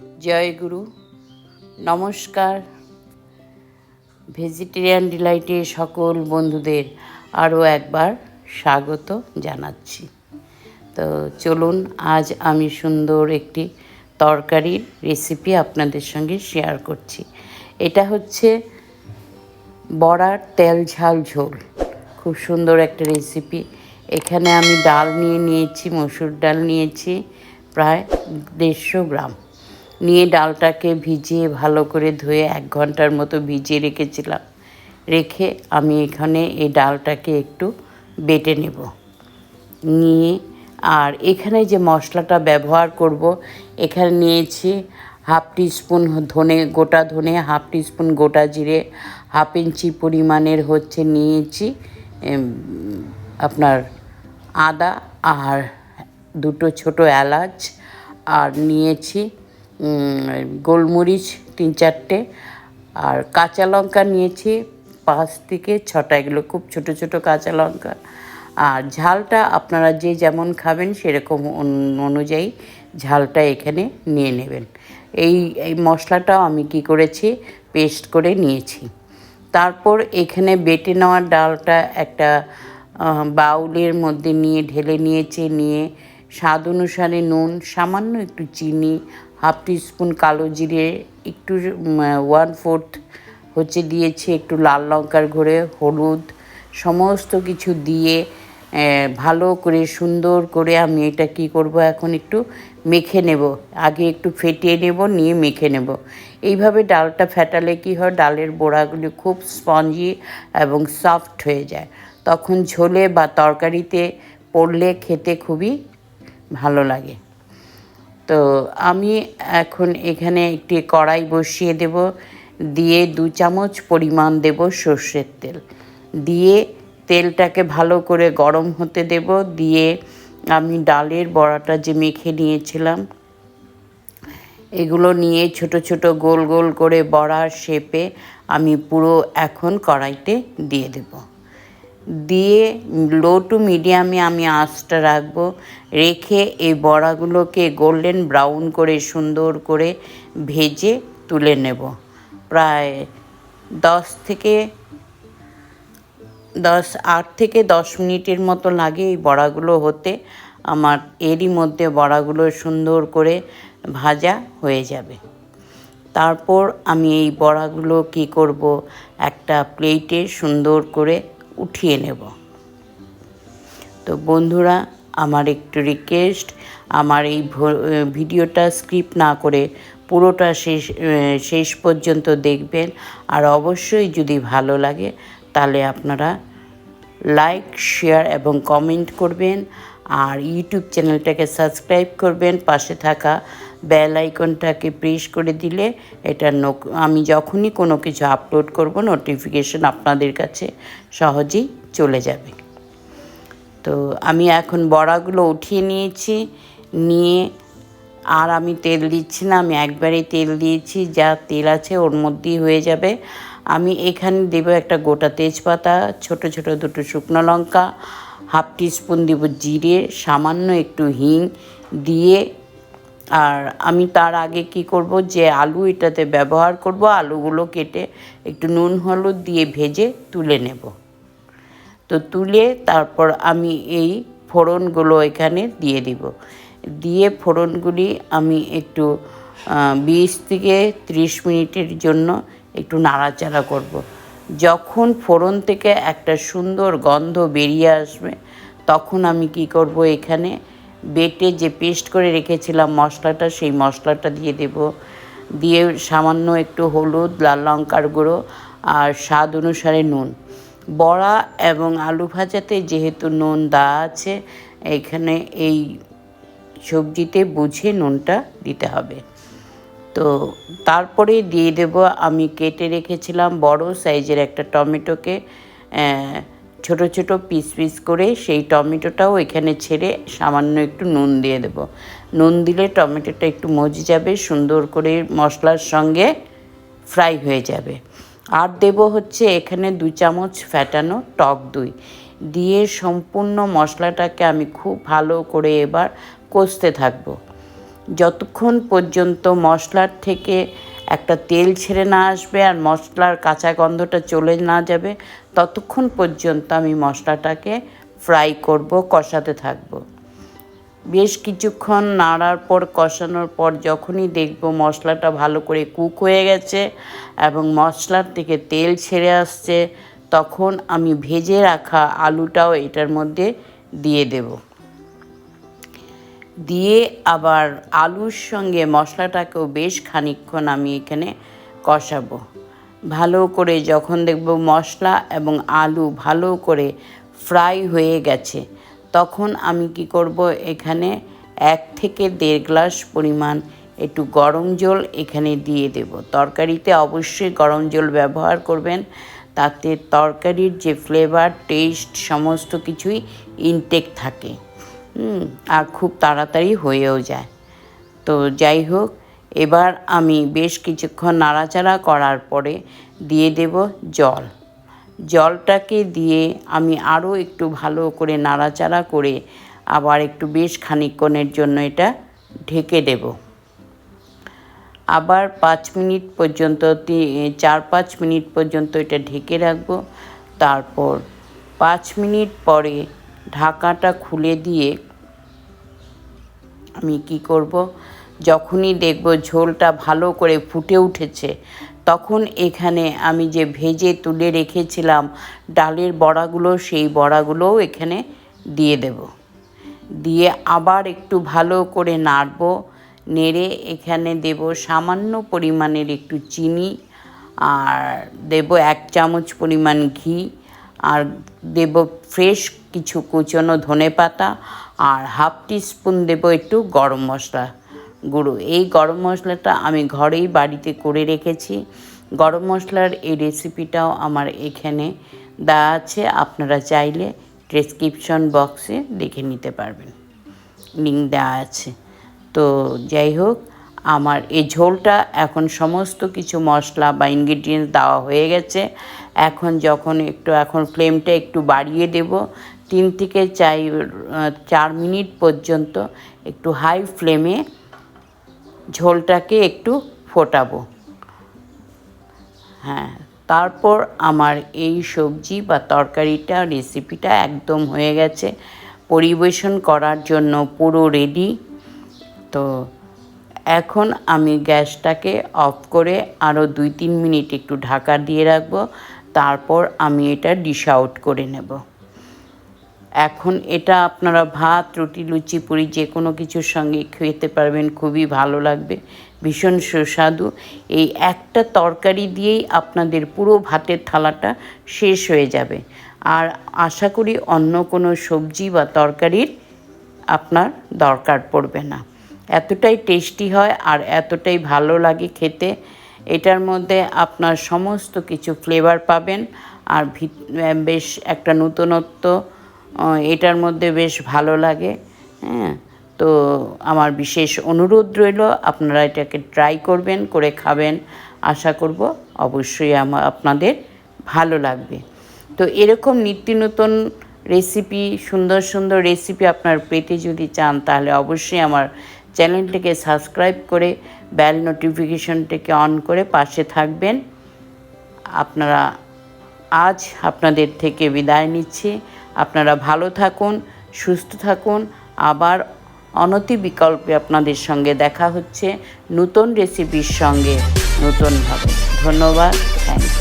জয় গুরু। নমস্কার। ভেজিটেরিয়ান ডিলাইটে সকল বন্ধুদের আরও একবার স্বাগত জানাচ্ছি। তো চলুন, আজ আমি সুন্দর একটি তরকারির রেসিপি আপনাদের সঙ্গে শেয়ার করছি। এটা হচ্ছে বড়ার তেল ঝাল ঝোল। খুব সুন্দর একটা রেসিপি এখানে আমি ডাল নিয়ে নিয়েছি, মসুর ডাল নিয়েছি, প্রায় দেড়শো গ্রাম। নিয়ে ডালটাকে ভিজিয়ে ভালো করে ধুয়ে এক ঘণ্টার মতো ভিজিয়ে রেখেছিলাম। রেখে আমি এখানে এই ডালটাকে একটু বেটে নেব। নিয়ে আর এখানে যে মশলাটা ব্যবহার করব, এখানে নিয়েছি হাফ টিস্পুন ধনে, গোটা ধনে, হাফ টিস্পুন গোটা জিরে, হাফ ইঞ্চি পরিমাণের হচ্ছে নিয়েছি আপনার আদা আর দুটো ছোট এলাচ, আর নিয়েছি গোলমরিচ তিন চারটে আর কাঁচা লঙ্কা নিয়েছি পাঁচ থেকে ছটা, এগুলো খুব ছোট ছোট কাঁচা লঙ্কা। আর ঝালটা আপনারা যে যেমন খাবেন সেরকম অনুযায়ী ঝালটা এখানে নিয়ে নেবেন। এই এই মশলাটাও আমি কি করেছি, পেস্ট করে নিয়েছি। তারপর এখানে বেটে নেওয়া ডালটা একটা বাউলের মধ্যে নিয়ে ঢেলে নিয়েছে, নিয়ে স্বাদ অনুসারে নুন, সামান্য একটু চিনি হাফ টিস্পুন কালো জিরে, একটু ওয়ান ফোর্থ হচ্ছে দিয়েছি একটু লাল লঙ্কার ঘরে হলুদ, সমস্ত কিছু দিয়ে ভালো করে সুন্দর করে আমি এটা কি করব এখন একটু মেখে নেব। আগে একটু ফেটিয়ে নেব, নিয়ে মেখে নেব। এইভাবে ডালটা ফেটালে কি হয়, ডালের বড়াগুলি খুব স্পঞ্জি এবং সফট হয়ে যায়। তখন ঝোলে বা তরকারিতে পড়লে খেতে খুবই ভালো লাগে। তো আমি এখন এখানে একটি কড়াই বসিয়ে দেব। দিয়ে দু চামচ পরিমাণ দেব সর্ষের তেল। দিয়ে তেলটাকে ভালো করে গরম হতে দেব। দিয়ে আমি ডালের বড়াটা যে মেখে নিয়েছিলাম, এগুলো নিয়ে ছোট ছোট গোল গোল করে বড়ার শেপে আমি পুরো এখন কড়াইতে দিয়ে দেব। দিয়ে লো টু মিডিয়ামে আমি আঁচটা রাখব। রেখে এই বড়াগুলোকে গোল্ডেন ব্রাউন করে সুন্দর করে ভেজে তুলে নেব। প্রায় দশ থেকে দশ, আট থেকে দশ মিনিটের মতো লাগে এই বড়াগুলো হতে। আমার এরই মধ্যে বড়াগুলো সুন্দর করে ভাজা হয়ে যাবে। তারপর আমি এই বড়াগুলো কি করব? একটা প্লেটে সুন্দর করে উঠিয়ে নেব। তো বন্ধুরা, আমার একটু রিকোয়েস্ট আমার এই ভিডিওটা স্ক্রিপ্ট না করে পুরোটা শেষ শেষ পর্যন্ত দেখবেন। আর অবশ্যই যদি ভালো লাগে, তাহলে আপনারা লাইক শেয়ার এবং কমেন্ট করবেন। আর ইউটিউব চ্যানেলটাকে সাবস্ক্রাইব করবেন, পাশে থাকা বেল আইকনটাকে প্রেস করে দিলে এটা আমি যখনই কোনো কিছু আপলোড করব নোটিফিকেশন আপনাদের কাছে সহজেই চলে যাবে। তো আমি এখন বড়াগুলো উঠিয়ে নিয়েছি, নিয়ে আর আমি তেল দিচ্ছি না, আমি একবারেই তেল দিয়েছি, যা তেল আছে ওর মধ্যেই হয়ে যাবে। আমি এখানে দেব একটা গোটা তেজপাতা, ছোট ছোট দুটো শুকনো লঙ্কা হাফ টিস্পুন দেব জিরে, সামান্য একটু হিং দিয়ে। আর আমি তার আগে কি করব যে আলু এটাতে ব্যবহার করব, আলুগুলো কেটে একটু নুন, হলুদ দিয়ে ভেজে তুলে নেব। তো তুলে তারপর আমি এই ফোড়নগুলো এখানে দিয়ে দিব। দিয়ে ফোড়নগুলি আমি একটু বিশ থেকে ত্রিশ মিনিটের জন্য একটু নাড়াচাড়া করব। যখন ফোড়ন থেকে একটা সুন্দর গন্ধ বেরিয়ে আসবে, তখন আমি কি করব এখানে? বেটে যে পেস্ট করে রেখেছিলাম মশলাটা, সেই মশলাটা দিয়ে দেব। দিয়ে সামান্য একটু হলুদ, লাল লঙ্কার গুঁড়ো আর স্বাদ অনুসারে নুন। বড়া এবং আলু ভাজাতে যেহেতু নুন দেওয়া আছে, এখানে এই সবজিতে বুঝে নুনটা দিতে হবে। তো তারপরে দিয়ে দেব, আমি কেটে রেখেছিলাম বড় সাইজের একটা টমেটোকে ছোট ছোট পিস পিস করে সেই টমেটোটাও এখানে ছেড়ে সামান্য একটু নুন দিয়ে দেব। নুন দিলে টমেটোটা একটু মজে যাবে, সুন্দর করে মশলার সঙ্গে ফ্রাই হয়ে যাবে। আর দেব হচ্ছে এখানে দু চামচ ফ্যাটানো টক দই। দিয়ে সম্পূর্ণ মশলাটাকে আমি খুব ভালো করে এবার কষতে থাকব। যতক্ষণ পর্যন্ত মশলার থেকে একটা তেল ছেড়ে না আসবে আর মশলার কাঁচা গন্ধটা চলে না যাবে, ততক্ষণ পর্যন্ত আমি মশলাটাকে ফ্রাই করব, কষাতে থাকব। বেশ কিছুক্ষণ নাড়ার পর, কষানোর পর যখনই দেখব মশলাটা ভালো করে কুক হয়ে গেছে এবং মশলার থেকে তেল ছেড়ে আসছে, তখন আমি ভেজে রাখা আলুটাও এটার মধ্যে দিয়ে দেব। দিয়ে আবার আলুর সঙ্গে মশলাটাকেও বেশ খানিকক্ষণ আমি এখানে কষাবো। ভালো করে যখন দেখব মশলা এবং আলু ভালো করে ফ্রাই হয়ে গেছে, তখন আমি কি করব, এখানে এক থেকে দেড় গ্লাস পরিমাণ একটু গরম জল এখানে দিয়ে দেব। তরকারিতে অবশ্যই গরম জল ব্যবহার করবেন, তাতে তরকারির যে ফ্লেভার টেস্ট সমস্ত কিছুই ইনটেক থাকে। আর খুব তাড়াতাড়ি হয়েও যায়। তো যাই হোক, এবার আমি বেশ কিছুক্ষণ নাড়াচাড়া করার পরে দিয়ে দেব জল। জলটাকে দিয়ে আমি আরও একটু ভালো করে নাড়াচাড়া করে আবার একটু বেশ খানিকক্ষণের জন্য এটা ঢেকে দেব। আবার পাঁচ মিনিট পর্যন্ত চার পাঁচ মিনিট পর্যন্ত এটা ঢেকে রাখব। তারপর পাঁচ মিনিট পরে ঢাকাটা খুলে দিয়ে আমি কি করব? যখনই দেখব ঝোলটা ভালো করে ফুটে উঠেছে, তখন এখানে আমি যে ভেজে তুলে রেখেছিলাম ডালের বড়াগুলো, সেই বড়াগুলোও এখানে দিয়ে দেব। দিয়ে আবার একটু ভালো করে নাড়ব, নেড়ে এখানে দেব সামান্য পরিমাণের একটু চিনি, আর দেব এক চামচ পরিমাণ ঘি আর দেব ফ্রেশ কিছু কুচনো ধনে পাতা আর হাফ টিস্পুন দেব একটু গরম মশলা। গুঁড়ো। এই গরম মশলাটা আমি ঘরেই বাড়িতে করে রেখেছি। গরম মশলার এই রেসিপিটাও আমার এখানে দেওয়া আছে। আপনারা চাইলে ডেসক্রিপশন বক্সে দেখে নিতে পারবেন। লিঙ্ক দেওয়া আছে। তো যাই হোক আমার এই ঝোলটা এখন সমস্ত কিছু মশলা বা ইনগ্রিডিয়েন্টস দেওয়া হয়ে গেছে। এখন যখন একটু, এখন ফ্লেমটা একটু বাড়িয়ে দেব, তিন থেকে চাই চার মিনিট পর্যন্ত একটু হাই ফ্লেমে ঝোলটাকে একটু ফোটাবো। হ্যাঁ তারপর আমার এই সবজি বা তরকারিটা রেসিপিটা একদম হয়ে গেছে। পরিবেশন করার জন্য পুরো রেডি তো এখন আমি গ্যাসটাকে অফ করে আরও দুই তিন মিনিট একটু ঢাকা দিয়ে রাখব, তারপর আমি এটা ডিশ আউট করে নেব। এখন এটা আপনারা ভাত, রুটি, লুচি, পুরি যে কোনো কিছুর সঙ্গে খেতে পারবেন, খুবই ভালো লাগবে, ভীষণ সুস্বাদু। এই একটা তরকারি দিয়েই আপনাদের পুরো ভাতের থালাটা শেষ হয়ে যাবে। আর আশা করি অন্য কোনো সবজি বা তরকারির আপনার দরকার পড়বে না। এতটাই টেস্টি হয় আর এতটাই ভালো লাগে খেতে। এটার মধ্যে আপনার সমস্ত কিছু ফ্লেভার পাবেন। আর বেশ একটা নতুনত্ব এটার মধ্যে বেশ ভালো লাগে। হ্যাঁ তো আমার বিশেষ অনুরোধ রইল, আপনারা এটাকে ট্রাই করবেন, করে খাবেন। আশা করব অবশ্যই আমার আপনাদের ভালো লাগবে। তো এরকম নিত্য নতুন রেসিপি সুন্দর সুন্দর রেসিপি আপনার পেতে যদি চান, তাহলে অবশ্যই আমার চ্যানেলটিকে সাবস্ক্রাইব করে বেল নোটিফিকেশনটিকে অন করে পাশে থাকবেন। আপনারা আজ আপনাদের থেকে বিদায় নিচ্ছি। আপনারা ভালো থাকুন, সুস্থ থাকুন। আবার অনতি বিকল্পে আপনাদের সঙ্গে দেখা হচ্ছে নতুন রেসিপির সঙ্গে নতুনভাবে। ধন্যবাদ থ্যাংক ইউ